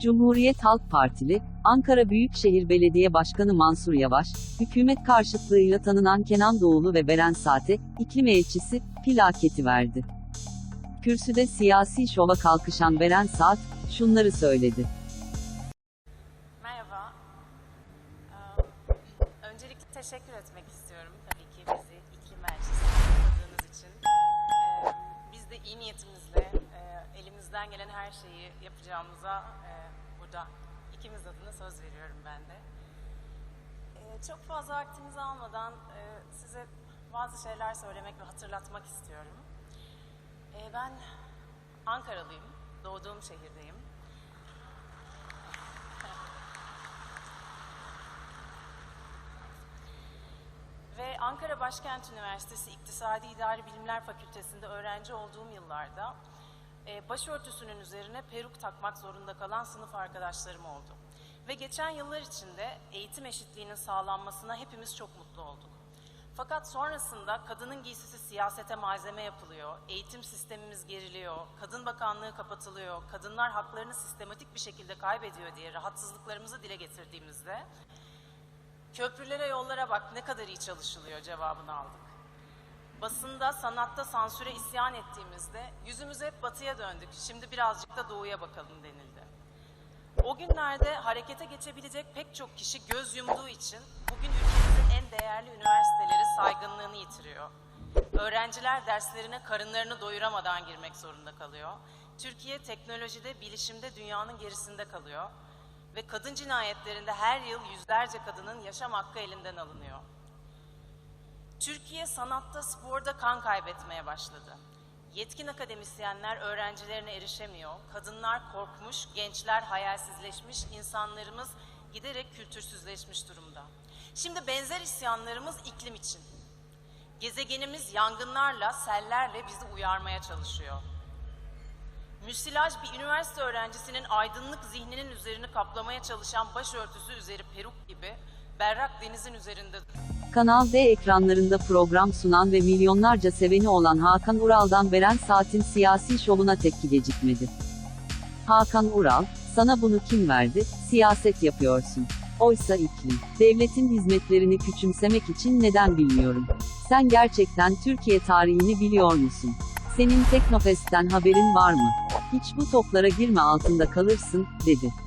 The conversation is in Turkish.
Cumhuriyet Halk Partili, Ankara Büyükşehir Belediye Başkanı Mansur Yavaş, hükümet karşıtlığıyla tanınan Kenan Doğulu ve Beren Saat'e, iklim elçisi, plaketi verdi. Kürsüde siyasi şova kalkışan Beren Saat, şunları söyledi. Merhaba. Ee, Öncelikle teşekkür etmek istiyorum tabii ki bizi iklim elçisi için. E, elimizden gelen her şeyi yapacağımıza e, burada ikimiz adına söz veriyorum ben de. Ee, Çok fazla vaktinizi almadan e, size bazı şeyler söylemek ve hatırlatmak istiyorum. Ee, Ben Ankaralıyım, doğduğum şehirdeyim. Ve Ankara Başkent Üniversitesi İktisadi İdari Bilimler Fakültesi'nde öğrenci olduğum yıllarda e, başörtüsünün üzerine peruk takmak zorunda kalan sınıf arkadaşlarım oldu. Ve geçen yıllar içinde eğitim eşitliğinin sağlanmasına hepimiz çok mutlu olduk. Fakat sonrasında kadının giysisi siyasete malzeme yapılıyor, eğitim sistemimiz geriliyor, kadın bakanlığı kapatılıyor, kadınlar haklarını sistematik bir şekilde kaybediyor diye rahatsızlıklarımızı dile getirdiğimizde Köprülere yollara bak ne kadar iyi çalışılıyor cevabını aldık. Basında, sanatta sansüre isyan ettiğimizde yüzümüzü hep batıya döndük. Şimdi birazcık da doğuya bakalım denildi. O günlerde harekete geçebilecek pek çok kişi göz yumduğu için bugün ülkemizin en değerli üniversiteleri saygınlığını yitiriyor. Öğrenciler derslerine karınlarını doyuramadan girmek zorunda kalıyor. Türkiye teknolojide, bilişimde dünyanın gerisinde kalıyor ve kadın cinayetlerinde her yıl yüzlerce kadının yaşam hakkı elinden alınıyor. Türkiye sanatta, sporda kan kaybetmeye başladı. Yetkin akademisyenler öğrencilerine erişemiyor, kadınlar korkmuş, gençler hayalsizleşmiş, insanlarımız giderek kültürsüzleşmiş durumda. Şimdi benzer isyanlarımız iklim için. Gezegenimiz yangınlarla, sellerle bizi uyarmaya çalışıyor. Müsilaj bir üniversite öğrencisinin aydınlık zihninin üzerini kaplamaya çalışan başörtüsü üzeri peruk gibi berrak denizin üzerinde Kanal D ekranlarında program sunan ve milyonlarca seveni olan Hakan Ural'dan Beren Saat'in siyasi şovuna tepki gecikmedi. Hakan Ural, sana bunu kim verdi, siyaset yapıyorsun. Oysa iklim, devletin hizmetlerini küçümsemek için neden bilmiyorum. Sen gerçekten Türkiye tarihini biliyor musun? Senin Teknofest'ten haberin var mı? Hiç bu toplara girme altında kalırsın, dedi.